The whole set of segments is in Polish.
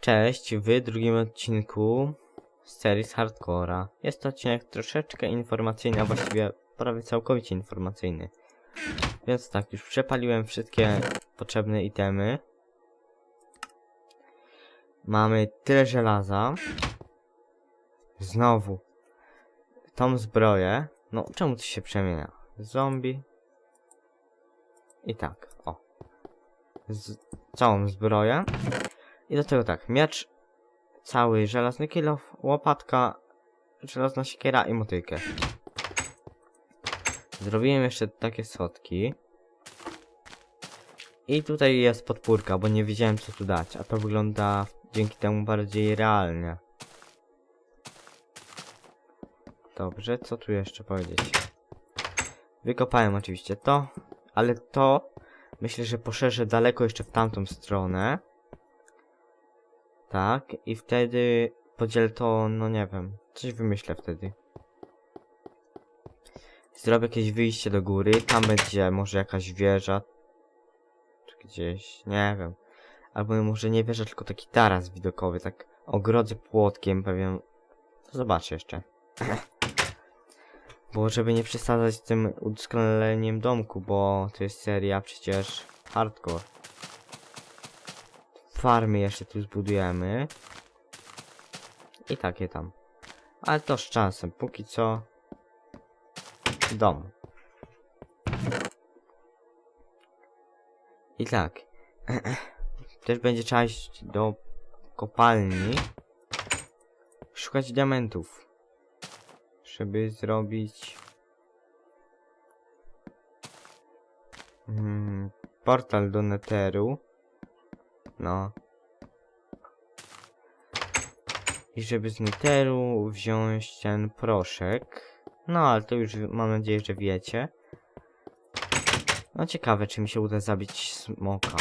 Cześć, w drugim odcinku serii z Hardcora. Jest to odcinek troszeczkę informacyjny, a właściwie prawie całkowicie informacyjny. Więc tak, już przepaliłem wszystkie potrzebne itemy. Mamy tyle żelaza. Znowu. Tą zbroję. No, czemu to się przemienia? Zombie. I tak, o. Z całą zbroję. I do tego tak, miecz, cały żelazny kilof, łopatka, żelazna siekiera i motykę. Zrobiłem jeszcze takie schodki. I tutaj jest podpórka, bo nie wiedziałem co tu dać, a to wygląda dzięki temu bardziej realnie. Dobrze, co tu jeszcze powiedzieć? Wykopałem oczywiście to, ale to myślę, że poszerzę daleko jeszcze w tamtą stronę. Tak, i wtedy podzielę to, no nie wiem, coś wymyślę wtedy. Zrobię jakieś wyjście do góry, tam będzie może jakaś wieża. Czy gdzieś, nie wiem. Albo może nie wieża, tylko taki taras widokowy, tak ogrodzę płotkiem, pewien. Zobaczę jeszcze. Bo żeby nie przesadzać z tym udoskonaleniem domku, bo to jest seria przecież hardcore farmy jeszcze tu zbudujemy. I takie tam. Ale to z czasem, póki co dom. I tak. Też będzie iść do kopalni. Szukać diamentów. Żeby zrobić... Mm, portal do Netheru. No. I żeby z Netheru wziąć ten proszek. No, ale to już mam nadzieję, że wiecie. No ciekawe, czy mi się uda zabić smoka.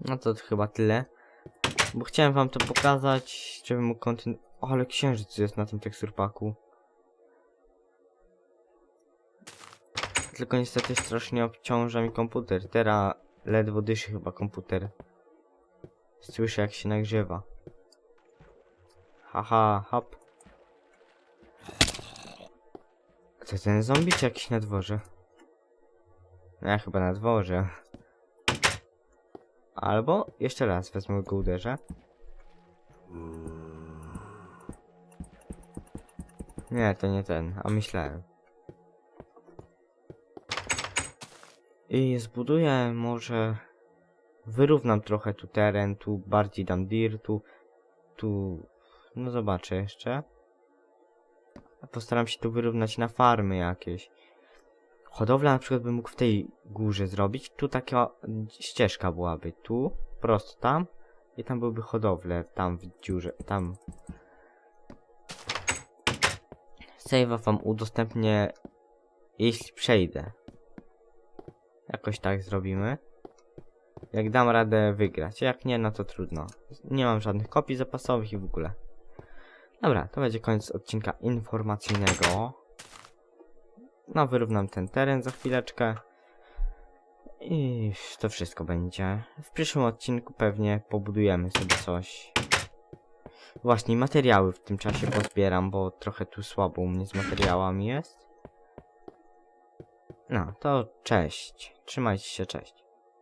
No to chyba tyle. Bo chciałem wam to pokazać, żebym mógł kontynuować. Ale księżyc jest na tym teksturpaku. Tylko niestety strasznie obciąża mi komputer. Teraz ledwo dyszy chyba komputer. Słyszę jak się nagrzewa. Haha, hop. To ten zombie czy jakiś na dworze? No ja chyba na dworze. Albo jeszcze raz wezmę go uderzę. Nie, to nie ten, a myślałem. I zbuduję może... Wyrównam trochę tu teren, tu bardziej dam dirtu, tu... No zobaczę jeszcze. Postaram się tu wyrównać na farmy jakieś. Hodowla na przykład bym mógł w tej górze zrobić. Tu taka ścieżka byłaby. Tu, prosto tam. I tam byłyby hodowle, tam w dziurze, tam. Save'a wam udostępnię, jeśli przejdę. Jakoś tak zrobimy. Jak dam radę wygrać, jak nie, no to trudno. Nie mam żadnych kopii zapasowych i w ogóle. Dobra, to będzie koniec odcinka informacyjnego. No, wyrównam ten teren za chwileczkę. I to wszystko będzie. W przyszłym odcinku pewnie pobudujemy sobie coś. Właśnie, materiały w tym czasie pozbieram, bo trochę tu słabo u mnie z materiałami jest. No, to cześć. Trzymajcie się, cześć.